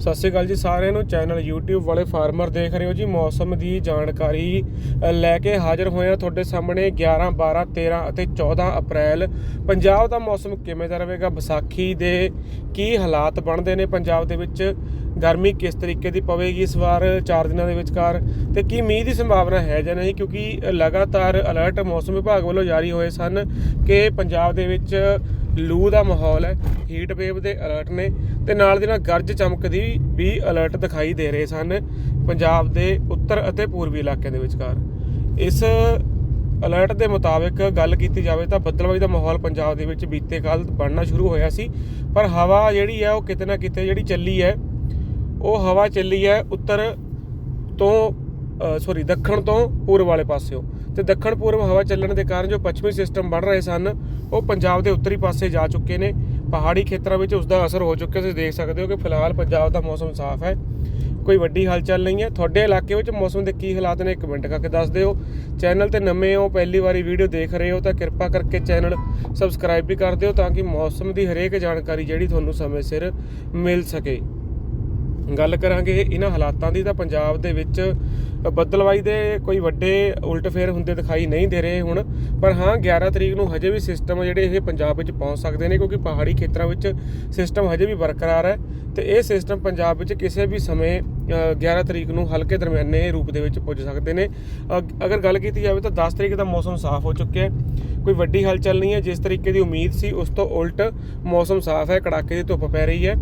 ਸਤਿ ਸ਼੍ਰੀ ਅਕਾਲ ਜੀ ਸਾਰਿਆਂ ਨੂੰ। ਚੈਨਲ YouTube ਵਾਲੇ ਫਾਰਮਰ ਦੇਖ ਰਹੇ ਹੋ ਜੀ। ਮੌਸਮ ਦੀ ਜਾਣਕਾਰੀ ਲੈ ਕੇ ਹਾਜ਼ਰ ਹੋਏ ਹਾਂ ਤੁਹਾਡੇ ਸਾਹਮਣੇ 11 12 13 ਅਤੇ 14 ਅਪ੍ਰੈਲ। ਪੰਜਾਬ ਦਾ ਮੌਸਮ ਕਿਵੇਂ ਦਾ ਰਹੇਗਾ? ਵਿਸਾਖੀ ਦੇ ਕੀ ਹਾਲਾਤ ਬਣਦੇ ਨੇ ਪੰਜਾਬ ਦੇ ਵਿੱਚ? ਗਰਮੀ ਕਿਸ ਤਰੀਕੇ ਦੀ ਪਵੇਗੀ ਇਸ ਵਾਰ 4 ਦਿਨਾਂ ਦੇ ਵਿਚਕਾਰ? ਤੇ ਕੀ ਮੀਂਹ ਦੀ ਸੰਭਾਵਨਾ ਹੈ ਜਾਂ ਨਹੀਂ? ਕਿਉਂਕਿ ਲਗਾਤਾਰ ਅਲਰਟ ਮੌਸਮ ਵਿਭਾਗ ਵੱਲੋਂ ਜਾਰੀ ਹੋਏ ਸਨ ਕਿ ਪੰਜਾਬ ਦੇ ਵਿੱਚ ਲੂ ਦਾ ਮਾਹੌਲ ਹੈ ਹੀਟ ਵੇਵ ਦੇ ਅਲਰਟ ਨੇ ਤੇ ਨਾਲ ਦੀ ਨਾਲ ਗਰਜ ਚਮਕ ਦੀ ਵੀ ਅਲਰਟ ਦਿਖਾਈ ਦੇ ਰਹੇ ਸਨ ਪੰਜਾਬ ਦੇ ਉੱਤਰ ਅਤੇ ਪੂਰਬੀ ਇਲਾਕਿਆਂ ਦੇ ਵਿਚਕਾਰ। ਇਸ ਅਲਰਟ ਦੇ ਮੁਤਾਬਕ ਗੱਲ ਕੀਤੀ ਜਾਵੇ ਤਾਂ ਬੱਦਲਬਾਈ ਦਾ ਮਾਹੌਲ ਪੰਜਾਬ ਦੇ ਵਿੱਚ ਬੀਤੇ ਕੱਲ ਬਣਨਾ ਸ਼ੁਰੂ ਹੋਇਆ ਸੀ, ਪਰ ਹਵਾ ਜਿਹੜੀ ਹੈ ਉਹ ਕਿਤੇ ਨਾ ਕਿਤੇ ਜਿਹੜੀ ਚੱਲੀ ਹੈ, ਉਹ ਹਵਾ ਚੱਲੀ ਹੈ ਉੱਤਰ ਤੋਂ ਸੌਰੀ ਦੱਖਣ ਤੋਂ ਪੂਰਬ ਵਾਲੇ ਪਾਸਿਓਂ। ਤੇ ਦੱਖਣ ਪੂਰਬ ਹਵਾ ਚੱਲਣ ਦੇ ਕਾਰਨ ਜੋ ਪੱਛਮੀ ਸਿਸਟਮ ਬਣ ਰਹੇ ਸਨ, ਉਹ ਪੰਜਾਬ ਦੇ ਉੱਤਰੀ ਪਾਸੇ ਜਾ ਚੁੱਕੇ ਨੇ। ਪਹਾੜੀ ਖੇਤਰਾਂ ਵਿੱਚ ਉਸ ਦਾ ਅਸਰ ਹੋ ਚੁੱਕਿਆ, ਤੁਸੀਂ ਦੇਖ ਸਕਦੇ ਹੋ ਕਿ ਫਿਲਹਾਲ ਪੰਜਾਬ ਦਾ ਮੌਸਮ ਸਾਫ਼ ਹੈ। ਕੋਈ ਵੱਡੀ ਹਲਚਲ ਨਹੀਂ ਹੈ। ਤੁਹਾਡੇ ਇਲਾਕੇ ਵਿੱਚ ਮੌਸਮ ਦੇ ਕੀ ਹਾਲਾਤ ਨੇ ਕਮੈਂਟ ਕਰਕੇ ਦੱਸ ਦਿਓ। ਚੈਨਲ ਤੇ ਨਵੇਂ ਹੋ, ਪਹਿਲੀ ਵਾਰੀ ਵੀਡੀਓ ਦੇਖ ਰਹੇ ਹੋ, ਤਾਂ ਕਿਰਪਾ ਕਰਕੇ ਚੈਨਲ ਸਬਸਕ੍ਰਾਈਬ ਵੀ ਕਰ ਦਿਓ ਤਾਂ ਕਿ ਮੌਸਮ ਦੀ ਹਰੇਕ ਜਾਣਕਾਰੀ ਜਿਹੜੀ ਤੁਹਾਨੂੰ ਸਮੇਂ ਸਿਰ ਮਿਲ ਸਕੇ। ਗੱਲ ਕਰਾਂਗੇ ਇਹਨਾਂ ਹਾਲਾਤਾਂ ਦੀ ਤਾਂ ਪੰਜਾਬ ਦੇ ਵਿੱਚ ਬੱਦਲਵਾਈ ਦੇ ਕੋਈ ਵੱਡੇ ਉਲਟਫੇਰ ਹੁੰਦੇ ਦਿਖਾਈ ਨਹੀਂ ਦੇ ਰਹੇ ਹੁਣ। ਪਰ ਹਾਂ 11 ਤਰੀਕ ਨੂੰ ਹਜੇ ਵੀ ਸਿਸਟਮ ਜਿਹੜੇ ਇਹ ਪੰਜਾਬ ਵਿੱਚ ਪਹੁੰਚ ਸਕਦੇ ਨੇ ਕਿਉਂਕਿ ਪਹਾੜੀ ਖੇਤਰਾਂ ਵਿੱਚ ਸਿਸਟਮ ਹਜੇ ਵੀ ਬਰਕਰਾਰ ਹੈ। ਤੇ ਇਹ ਸਿਸਟਮ ਪੰਜਾਬ ਵਿੱਚ ਕਿਸੇ ਵੀ ਸਮੇਂ ਅ, 11 ਤਰੀਕ ਨੂੰ ਹਲਕੇ ਦਰਮਿਆਨੇ ਰੂਪ ਦੇ ਵਿੱਚ ਪੁੱਜ ਸਕਦੇ ਨੇ। ਅਗਰ ਗੱਲ ਕੀਤੀ ਜਾਵੇ ਤਾਂ 10 ਤਰੀਕ ਦਾ ਮੌਸਮ ਸਾਫ਼ ਹੋ ਚੁੱਕਿਆ ਹੈ। ਕੋਈ ਵੱਡੀ ਹਲਚਲ ਨਹੀਂ ਹੈ ਜਿਸ ਤਰੀਕੇ ਦੀ ਉਮੀਦ ਸੀ ਉਸ ਤੋਂ ਉਲਟ ਮੌਸਮ ਸਾਫ਼ ਹੈ ਕੜਾਕੇ ਦੀ ਧੁੱਪ ਪੈ ਰਹੀ ਹੈ।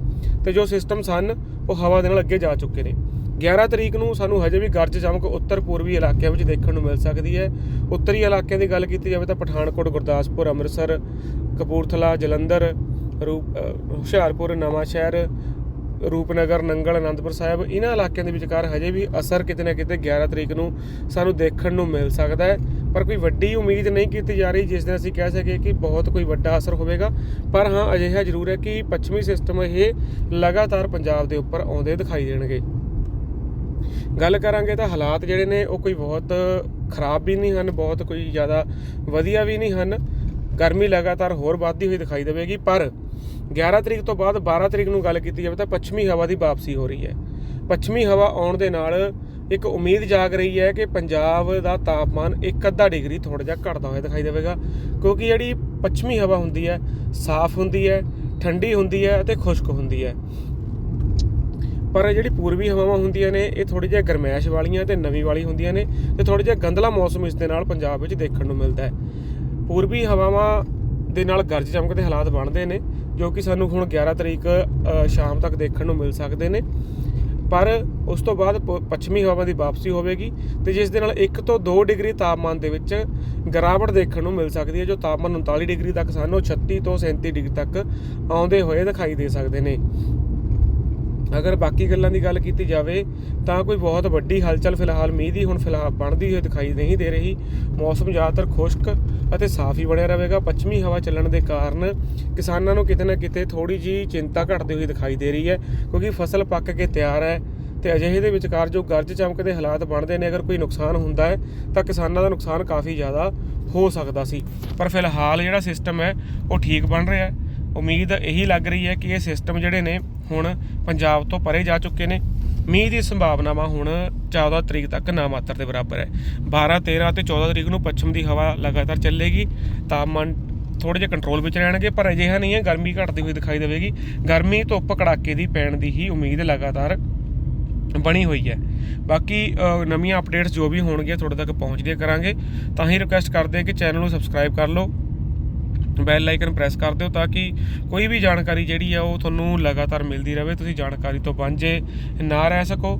ਤੇ ਜੋ ਸਿਸਟਮ ਸਨ, ਉਹ ਹਵਾ ਦੇ ਨਾਲ ਅੱਗੇ ਜਾ ਚੁੱਕੇ ਨੇ। 11 ਤਰੀਕ ਨੂੰ ਸਾਨੂੰ ਹਜੇ ਵੀ ਗਰਜ ਚਮਕ ਉੱਤਰ ਪੂਰਬੀ ਇਲਾਕਿਆਂ ਵਿੱਚ ਦੇਖਣ ਨੂੰ ਮਿਲ ਸਕਦੀ ਹੈ। ਉੱਤਰੀ ਇਲਾਕਿਆਂ ਦੀ ਗੱਲ ਕੀਤੀ ਜਾਵੇ ਤਾਂ ਪਠਾਨਕੋਟ, ਗੁਰਦਾਸਪੁਰ, ਅੰਮ੍ਰਿਤਸਰ, ਕਪੂਰਥਲਾ, ਜਲੰਧਰ, ਰੂਪ ਹੁਸ਼ਿਆਰਪੁਰ ਨਵਾਂ ਸ਼ਹਿਰ ਰੂਪਨਗਰ, ਨੰਗਲ, ਅਨੰਦਪੁਰ ਸਾਹਿਬ ਇਹਨਾਂ ਇਲਾਕਿਆਂ ਦੇ ਵਿਚਕਾਰ ਹਜੇ ਵੀ ਅਸਰ ਕਿਤੇ ਨਾ ਕਿਤੇ 11 ਤਰੀਕ ਨੂੰ ਸਾਨੂੰ ਦੇਖਣ ਨੂੰ ਮਿਲ ਸਕਦਾ ਹੈ। ਪਰ ਕੋਈ ਵੱਡੀ ਉਮੀਦ ਨਹੀਂ ਕੀਤੀ ਜਾ ਰਹੀ ਜਿਸ ਦੇ ਅਸੀਂ ਕਹਿ ਸਕੀਏ ਕਿ ਬਹੁਤ ਕੋਈ ਵੱਡਾ ਅਸਰ ਹੋਵੇਗਾ। ਪਰ ਹਾਂ, ਅਜਿਹਾ ਜ਼ਰੂਰ ਹੈ ਕਿ ਪੱਛਮੀ ਸਿਸਟਮ ਇਹ ਲਗਾਤਾਰ ਪੰਜਾਬ ਦੇ ਉੱਪਰ ਆਉਂਦੇ ਦਿਖਾਈ ਦੇਣਗੇ। ਗੱਲ ਕਰਾਂਗੇ ਤਾਂ ਹਾਲਾਤ ਜਿਹੜੇ ਨੇ, ਉਹ ਕੋਈ ਬਹੁਤ ਖਰਾਬ ਵੀ ਨਹੀਂ ਹਨ, ਬਹੁਤ ਕੋਈ ਜ਼ਿਆਦਾ ਵਧੀਆ ਵੀ ਨਹੀਂ ਹਨ। ਗਰਮੀ ਲਗਾਤਾਰ ਹੋਰ ਵੱਧਦੀ ਹੋਈ ਦਿਖਾਈ ਦੇਵੇਗੀ, ਪਰ 11 ਤਰੀਕ ਤੋਂ ਬਾਅਦ 12 ਤਰੀਕ ਨੂੰ ਗੱਲ ਕੀਤੀ ਜਾਵੇ ਤਾਂ ਪੱਛਮੀ ਹਵਾ ਦੀ ਵਾਪਸੀ ਹੋ ਰਹੀ ਹੈ। ਪੱਛਮੀ ਹਵਾ ਆਉਣ ਦੇ ਨਾਲ ਇੱਕ ਉਮੀਦ ਜਾਗ ਰਹੀ ਹੈ ਕਿ ਪੰਜਾਬ ਦਾ ਤਾਪਮਾਨ ਇੱਕ ਅੱਧਾ ਡਿਗਰੀ ਥੋੜਾ ਜਿਹਾ ਘਟਦਾ ਹੋਇਆ ਦਿਖਾਈ ਦੇਵੇਗਾ, ਕਿਉਂਕਿ ਜਿਹੜੀ ਪੱਛਮੀ ਹਵਾ ਹੁੰਦੀ ਹੈ, ਸਾਫ਼ ਹੁੰਦੀ ਹੈ, ਠੰਡੀ ਹੁੰਦੀ ਹੈ ਅਤੇ ਖੁਸ਼ਕ ਹੁੰਦੀ ਹੈ। ਪਰ ਜਿਹੜੀ ਪੂਰਬੀ ਹਵਾਵਾਂ ਹੁੰਦੀਆਂ ਨੇ, ਇਹ ਥੋੜੀ ਜਿਹਾ ਗਰਮੈਸ਼ ਵਾਲੀਆਂ ਤੇ ਨਵੀਂ ਵਾਲੀ ਹੁੰਦੀਆਂ ਨੇ ਤੇ ਥੋੜੀ ਜਿਹਾ ਗੰਦਲਾ ਮੌਸਮ ਇਸ ਦੇ ਨਾਲ ਪੰਜਾਬ ਵਿੱਚ ਦੇਖਣ ਨੂੰ ਮਿਲਦਾ ਹੈ। ਪੂਰਬੀ ਹਵਾਵਾਂ ਦੇ ਨਾਲ ਗਰਜ ਚਮਕ ਦੇ ਹਾਲਾਤ ਬਣਦੇ ਨੇ, ਜੋ ਕਿ ਸਾਨੂੰ ਹੁਣ 11 ਤਰੀਕ ਸ਼ਾਮ ਤੱਕ ਦੇਖਣ ਨੂੰ ਮਿਲ ਸਕਦੇ ਨੇ। ਪਰ ਉਸ ਤੋਂ ਬਾਅਦ ਪ- ਪੱਛਮੀ ਹਵਾ ਦੀ ਵਾਪਸੀ ਹੋਵੇਗੀ ਤੇ ਜਿਸ ਦੇ ਨਾਲ 1 ਤੋਂ 2 ਡਿਗਰੀ ਤਾਪਮਾਨ ਦੇ ਵਿੱਚ ਗਿਰਾਵਟ ਦੇਖਣ ਨੂੰ ਮਿਲ ਸਕਦੀ ਹੈ, ਜੋ ਤਾਪਮਾਨ 39 ਡਿਗਰੀ ਤੱਕ ਸਾਨੂੰ 36 ਤੋਂ 37 ਡਿਗਰੀ ਤੱਕ ਆਉਂਦੇ ਹੋਏ ਦਿਖਾਈ ਦੇ ਸਕਦੇ ਨੇ। ਅਗਰ ਬਾਕੀ ਗੱਲਾਂ ਦੀ ਗੱਲ ਕੀਤੀ ਜਾਵੇ, ਤਾਂ ਕੋਈ ਬਹੁਤ ਵੱਡੀ ਹਲਚਲ ਫਿਲਹਾਲ ਮੀਂਹ ਦੀ ਹੁਣ ਫਿਲਹਾਲ ਬਣਦੀ ਹੋਈ ਦਿਖਾਈ ਨਹੀਂ ਦੇ ਰਹੀ। ਮੌਸਮ ਜ਼ਿਆਦਾਤਰ ਖੁਸ਼ਕ ਅਤੇ ਸਾਫ਼ ਹੀ ਬਣਿਆ ਰਹੇਗਾ। ਪੱਛਮੀ ਹਵਾ ਚੱਲਣ ਦੇ ਕਾਰਨ ਕਿਸਾਨਾਂ ਨੂੰ ਕਿਤੇ ਨਾ ਕਿਤੇ ਥੋੜੀ ਜੀ ਚਿੰਤਾ ਘਟਦੀ ਹੋਈ ਦਿਖਾਈ ਦੇ ਰਹੀ ਹੈ, ਕਿਉਂਕਿ ਫਸਲ ਪੱਕ ਕੇ ਤਿਆਰ ਹੈ ਤੇ ਅਜਿਹੇ ਦੇ ਵਿਚਕਾਰ ਜੋ ਗਰਜ ਚਮਕ ਦੇ ਹਾਲਾਤ ਬਣਦੇ ਨੇ, ਅਗਰ ਕੋਈ ਨੁਕਸਾਨ ਹੁੰਦਾ ਹੈ, ਤਾਂ ਕਿਸਾਨਾਂ ਦਾ ਨੁਕਸਾਨ ਕਾਫੀ ਜ਼ਿਆਦਾ ਹੋ ਸਕਦਾ ਸੀ। ਪਰ ਫਿਲਹਾਲ ਜਿਹੜਾ ਸਿਸਟਮ ਹੈ, ਉਹ ਠੀਕ ਬਣ ਰਿਹਾ ਹੈ। ਉਮੀਦ ਇਹੀ ਲੱਗ ਰਹੀ ਹੈ ਕਿ ਇਹ ਸਿਸਟਮ ਜਿਹੜੇ ਨੇ ਹੁਣ ਪੰਜਾਬ ਤੋਂ ਪਰੇ ਜਾ ਚੁੱਕੇ ਨੇ। ਮੀਂਹ ਦੀ ਸੰਭਾਵਨਾਵਾਂ ਹੁਣ 14 ਤਰੀਕ ਤੱਕ ਨਾ ਮਾਤਰ ਦੇ ਬਰਾਬਰ ਹੈ। 12 13 ਤੇ 14 ਤਰੀਕ ਨੂੰ ਪੱਛਮ ਦੀ ਹਵਾ ਲਗਾਤਾਰ ਚੱਲੇਗੀ। ਤਾਪਮਾਨ ਥੋੜੇ ਜਿਹਾ ਕੰਟਰੋਲ ਵਿੱਚ ਰਹਿਣਗੇ, ਪਰ ਅਜਿਹਾ ਨਹੀਂ ਹੈ, ਗਰਮੀ ਘਟਦੀ ਹੋਈ ਦਿਖਾਈ ਦੇਵੇਗੀ। ਗਰਮੀ ਧੁੱਪ ਕੜਾਕੇ ਦੀ ਪੈਣ ਦੀ ਹੀ ਉਮੀਦ ਲਗਾਤਾਰ ਬਣੀ ਹੋਈ ਹੈ। ਬਾਕੀ ਨਵੀਆਂ ਅਪਡੇਟਸ ਜੋ ਵੀ ਹੋਣਗੀਆਂ, ਤੁਹਾਡੇ ਤੱਕ ਪਹੁੰਚਦੀਆਂ ਕਰਾਂਗੇ। ਤਾਂ ਹੀ ਰਿਕੁਐਸਟ ਕਰਦੇ ਹਾਂ ਕਿ ਚੈਨਲ ਨੂੰ ਸਬਸਕ੍ਰਾਈਬ ਕਰ ਲਓ। ਬੈਲ ਆਈਕਨ ਪ੍ਰੈਸ ਕਰ ਦਿਓ ਤਾਂ ਕਿ ਕੋਈ ਵੀ ਜਾਣਕਾਰੀ ਜਿਹੜੀ ਆ ਉਹ ਤੁਹਾਨੂੰ ਲਗਾਤਾਰ ਮਿਲਦੀ ਰਹੇ, ਤੁਸੀਂ ਜਾਣਕਾਰੀ ਤੋਂ ਵਾਂਝੇ ਨਾ ਰਹਿ ਸਕੋ।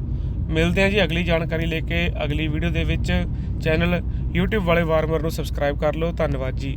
ਮਿਲਦੇ ਹਾਂ ਜੀ ਅਗਲੀ ਜਾਣਕਾਰੀ ਲੈ ਕੇ, ਅਗਲੀ ਵੀਡੀਓ ਦੇ ਵਿੱਚ। ਚੈਨਲ YouTube ਵਾਲੇ ਵਾਰਮਰ ਨੂੰ ਸਬਸਕ੍ਰਾਈਬ ਕਰ ਲਓ। ਧੰਨਵਾਦ ਜੀ।